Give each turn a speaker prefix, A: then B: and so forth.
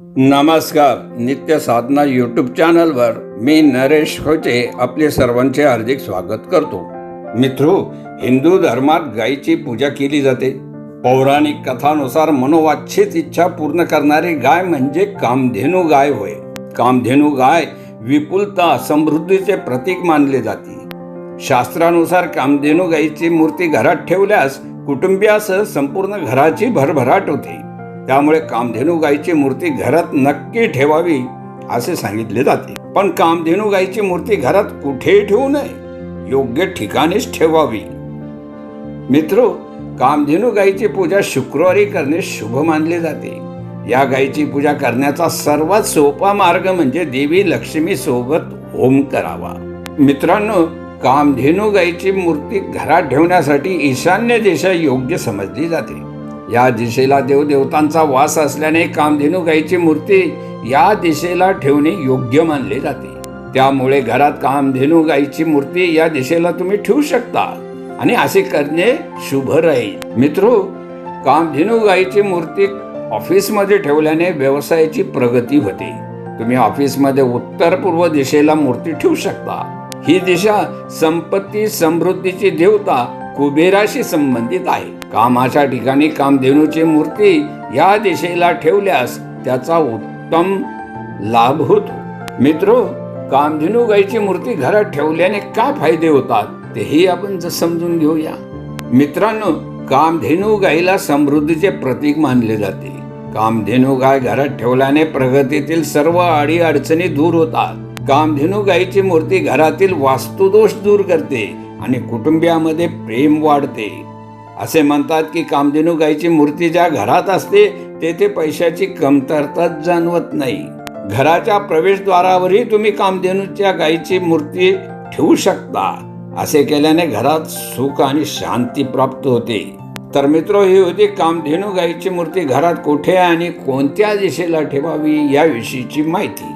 A: नमस्कार नित्य साधना यूट्यूब चॅनलवर मी नरेश खोचे आपले सर्वांचे हार्दिक स्वागत करतो. मित्रो हिंदू धर्मात गायीची पूजा केली जाते. पौराणिक कथानुसार मनोवाच्छित इच्छा पूर्ण करणारी गाय म्हणजे कामधेनू गाय होय. कामधेनू गाय विपुलता समृद्धीचे प्रतीक मानले जाते. शास्त्रानुसार कामधेनू गायीची मूर्ती घरात ठेवल्यास कुटुंबियासह संपूर्ण घराची भरभराट होते. त्यामुळे कामधेनू गायीची मूर्ती घरात नक्की ठेवावी असे सांगितले जाते. पण कामधेनू गायीची मूर्ती घरात कुठेही ठेवू नये? योग्य ठिकाणीच ठेवावी. मित्रो कामधेनू गायीची पूजा शुक्रवारी करणे शुभ मानले जाते. या गायीची पूजा करण्याचा सर्वात सोपा मार्ग म्हणजे देवी लक्ष्मी सोबत होम करावा. मित्रांनो कामधेनू गायीची मूर्ती घरात ठेवण्यासाठी ईशान्य दिशा योग्य समजली जाते. या दिशेला देवदेवतांचा वास असल्याने कामधेनू गायीची मूर्ती या दिशेला ठेवणे योग्य मानले जाते. त्यामुळे घरात कामधेनू गायीची मूर्ती या दिशेला तुम्ही ठेवू शकता आणि असे करणे शुभ राहील. मित्रो कामधेनू गायीची मूर्ती ऑफिसमध्ये ठेवल्याने व्यवसायाची प्रगती होते. तुम्ही ऑफिसमध्ये उत्तर पूर्व दिशेला मूर्ती ठेवू शकता. ही दिशा संपत्ती समृद्धीची देवता कुबेराशी संबंधित आहे. कामाच्या ठिकाणी कामधेनूची मूर्ती या दिशेला ठेवल्यास त्याचा उत्तम लाभ होतो. मित्रो कामधेनू गायीची मूर्ती घरात ठेवल्याने काय फायदे होतात तेही आपण समजून घेऊया. मित्रांनो कामधेनू गायीला समृद्धीचे प्रतीक मानले जाते. कामधेनू गाय घरात ठेवल्याने प्रगतीतील सर्व अडी अडचणी दूर होतात. कामधेनू गायीची मूर्ती घरातील वास्तुदोष दूर करते. आणि कुटुंबियामध्ये प्रेम वाढते. असे म्हणतात की कामधेनू गाईची मूर्ती ज्या घरात असते तेथे पैशाची कमतरताच जाणवत नाही. घराच्या प्रवेशद्वारावरही तुम्ही कामधेनूच्या गायीची मूर्ती ठेवू शकता. असे केल्याने घरात सुख आणि शांती प्राप्त होते. तर मित्र ही होती कामधेनू गायीची मूर्ती घरात कुठे आणि कोणत्या दिशेला ठेवावी याविषयीची माहिती.